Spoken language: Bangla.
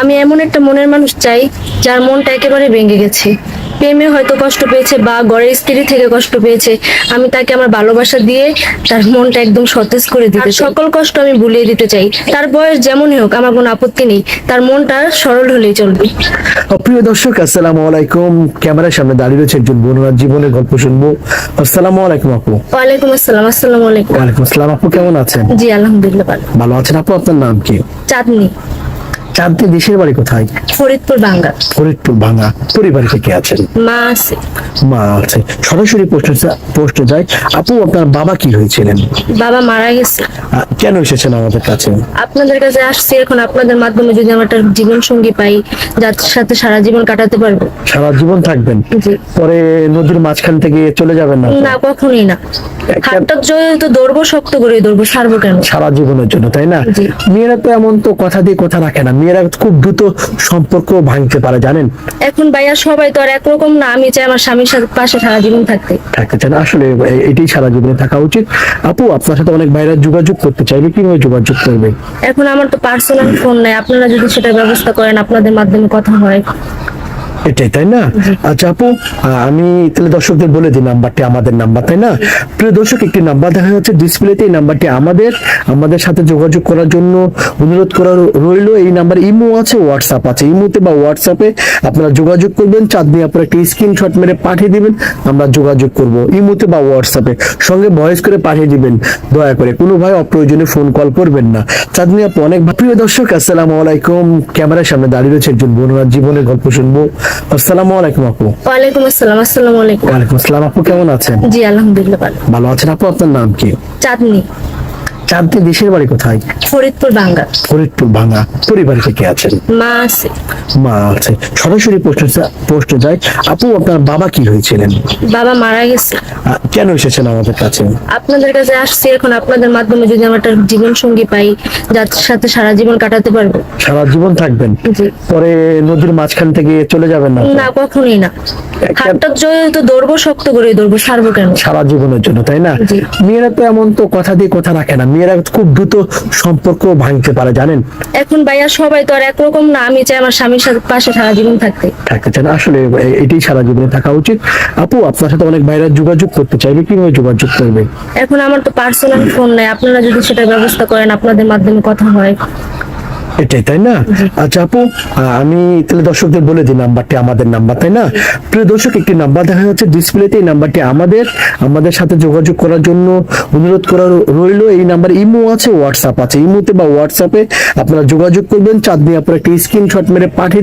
আমি এমন একটা মনের মানুষ চাই যার মনটা একেবারে ভেঙে গেছে। প্রেমে হয়তো কষ্ট পেয়েছে বা ঘরের স্ত্রী থেকে কষ্ট পেয়েছে। আমি তাকে আমার ভালোবাসা দিয়ে তার মনটা একদম সতেজ করে দিতে সকল কষ্ট আমি ভুলিয়ে দিতে চাই। তার বয়স যেমনই হোক আমার কোনো আপত্তি নেই। তার মনটা সরল হলেই চলবে। প্রিয় দর্শক আসসালামু আলাইকুম। ক্যামেরার সামনে দাঁড়িয়ে রয়েছে একজন বোনার জীবনের গল্প শুনব। আসসালামু আলাইকুম আপু। ওয়ালাইকুম আসসালাম আসসালামু আলাইকুম। ওয়ালাইকুম আসসালাম। আপু কেমন আছেন? জি আলহামদুলিল্লাহ ভালো। ভালো আছেন আপু? আপনার নাম কি? চাঁদনি। চাঁদনি দেশের বাড়ি কোথায়? ফরিদপুর বাঙ্গা ফরিদপুর ভাঙা পরিবারে থেকে আছেন? মা আছে। মা আছে। সরাসরি পোস্টে পোস্টে যায় আপু আপনার বাবা কি হয়েছিলেন? বাবা মারা গেছে। কেন এসেছেন আমাদের কাছে? আপনাদের কাছে আসছি এখন আপনাদের মাধ্যমে যদি আমার একটা জীবন সঙ্গী পাই যার সাথে সারা জীবন কাটাতে পারব। সারা জীবন থাকবেন? পরে নদীর মাঝখান থেকে চলে যাবেন না? না কখনোই না। হাতটা তো দৌড়বো শক্ত করে দৌড়বো সারবো কেন? সারা জীবনের জন্য তাই না। মেয়েরা তো এমন তো কথা দিয়ে কথা রাখে না। মেয়েরা খুব দ্রুত সম্পর্ক ভাঙতে পারে জানেন? এখন ভাইয়া সবাই তো আর একরকম না আমি চাই আমার স্বামীর সাথে পাশে সারা জীবন থাকতে। থাকতে চান। আসলে এটাই সারা জীবনে থাকা উচিত। আপু আপনার সাথে অনেক ভাইরা যোগাযোগ করতে চাইবে কীভাবে যোগাযোগ করবে? এখন আমার তো পার্সোনাল ফোন নাই আপনারা যদি সেটা ব্যবস্থা করেন আপনাদের মাধ্যমে কথা হয়। এটাই তাই না? আচ্ছা আপু আমি তাহলে দর্শকদের বলে দিই নাম্বারটি আমাদের নাম্বার তাই না? প্রিয় দর্শক একটি নাম্বার দেখা যাচ্ছে ডিসপ্লেতে এই নাম্বারটি আমাদের। আমাদের সাথে যোগাযোগ করার জন্য অনুরোধ করা রইল এই নাম্বার ইমো আছে হোয়াটসঅ্যাপ আছে। ইমোতে বা হোয়াটসঅ্যাপে আপনারা যোগাযোগ করবেন চাঁদনি আপনারা একটি স্ক্রিনশট মেরে পাঠিয়ে দিবেন আমরা যোগাযোগ করব। ইমোতে বা হোয়াটসঅ্যাপে সঙ্গে ভয়েস করে পাঠিয়ে দিবেন দয়া করে। কোনো ভাই অপ্রয়োজনে ফোন কল করবেন না। চাঁদনি আপু অনেক প্রিয় দর্শক আসসালামু আলাইকুম। ক্যামেরার সামনে দাঁড়িয়ে রয়েছে একজন বোনার জীবনের গল্প শুনব। আসসালামু আলাইকুম আপু। ওয়ালাইকুম আসসালাম আসসালামু আলাইকুম। ওয়ালাইকুম আসসালাম আপু কেমন আছেন? জি আলহামদুলিল্লাহ ভালো। ভালো আছেন আপু আপনার নাম কি? চাঁদনি। চাঁদনি দেশের বাড়ি কোথায়? ফরিদপুর বাঙ্গা ফরিদপুর ভাঙা পরিবারে থেকে আছেন? মা আছে। মা আছে। সরাসরি পোস্টে যায় আপু আপনার বাবা কি হয়েছিলেন বাবা মারা গেছে। কেন এসেছেন আমাদের কাছে? আপনাদের কাছে আসছি এখন আপনাদের মাধ্যমে যদি আমার একটা জীবন সঙ্গী পাই যার সাথে সারা জীবন কাটাতে পারব। সারা জীবন থাকবেন? পরে নদীর মাঝখান থেকে চলে যাবেন না? না কখনোই না। হাতটা জয় তো দৌড়বো শক্ত করে দৌড়বো সারবো কেন? সারা জীবনের জন্য তাই না। মেয়েরা তো এমন তো কথা দিয়ে কথা রাখে না। খুব দ্রুত সম্পর্ক ভাঙতে পারে জানেন? এখন ভাইয়া সবাই তো আর একরকম না আমি চাই আমার স্বামীর সাথে পাশে সারা জীবন থাকতে। থাকতে চান। আসলে এটাই সারা জীবনে থাকা উচিত। আপু আপনার সাথে অনেক ভাইরা যোগাযোগ করতে চাইবে কীভাবে যোগাযোগ করবে এখন আমার তো পার্সোনাল ফোন নাই আপনারা যদি সেটা ব্যবস্থা করেন আপনাদের মাধ্যমে কথা হয়। এটাই তাই না? আচ্ছা আপু আমি তাহলে দর্শকদের বলে দিই নাম্বারটি আমাদের নাম্বার তাই না? প্রিয় দর্শক একটি নাম্বার দেখা যাচ্ছে ডিসপ্লেতে এই নাম্বারটি আমাদের। আমাদের সাথে যোগাযোগ করার জন্য অনুরোধ করা রইল এই নাম্বার ইমো আছে হোয়াটসঅ্যাপ আছে। ইমোতে বা হোয়াটসঅ্যাপে আপনারা যোগাযোগ করবেন। চাঁদনি আপনারা একটি স্ক্রিনশট মেরে পাঠিয়ে